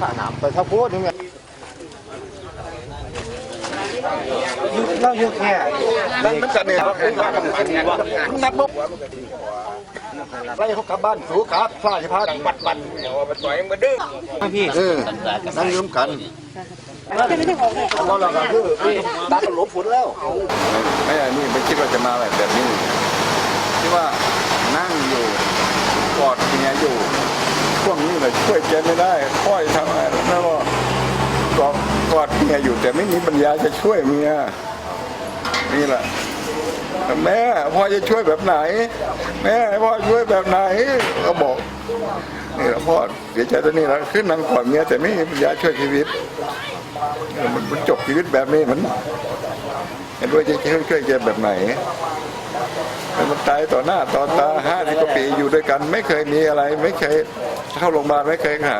ข้าหนามไปถ้าพูดนี่ไงเราอยู่แค่นั่นมันจะเนี่ยว่าคุณมามันไงว่าคุณนักบุกไล่เขากลับบ้านสูครับฟ้าจะพาดังบัดบันเอาไปต่อยมาดื้อพี่เออนั่งยืมกันเราเราคือตัดหลบฝนแล้วไม่อันนี้ไม่คิดว่าจะมาแบบแบบนี้ที่ว่านั่งอยู่กอดเมียอยู่ช่วงนี้เลย ช่วยแกไม่ได้ค่อยทำอะไรแล้วก็กอดกอดเมียอยู่แต่ไม่มีปัญญาจะช่วยเมียนี่แหละแม่พ่อจะช่วยแบบไหน แม่พ่อช่วยแบบไหนก็บอกนี่แหละพ่อเสียใจตอนนี้แล้วขึ้นนังกอดเมียแต่ไม่มีปัญญาช่วยชีวิตมันมันจบชีวิตแบบนี้มันเห็นว่าจะช่วยช่วยแกแบบไหนมันตายต่อหน้าต่อตาห้าสิบกว่าปีอยู่ด้วยกัน ไม่เคยมีอะไรไม่เคย เข้าโรงพยาบาลไม่เคยหา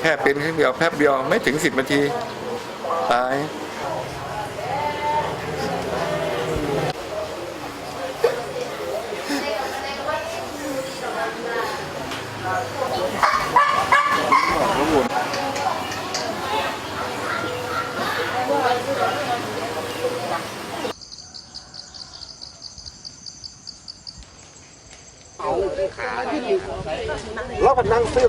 แค่เป็นแค่เดียวแป๊บเดียวไม่ถึงสิบนาทีตาย เราก็นั่งซื้อ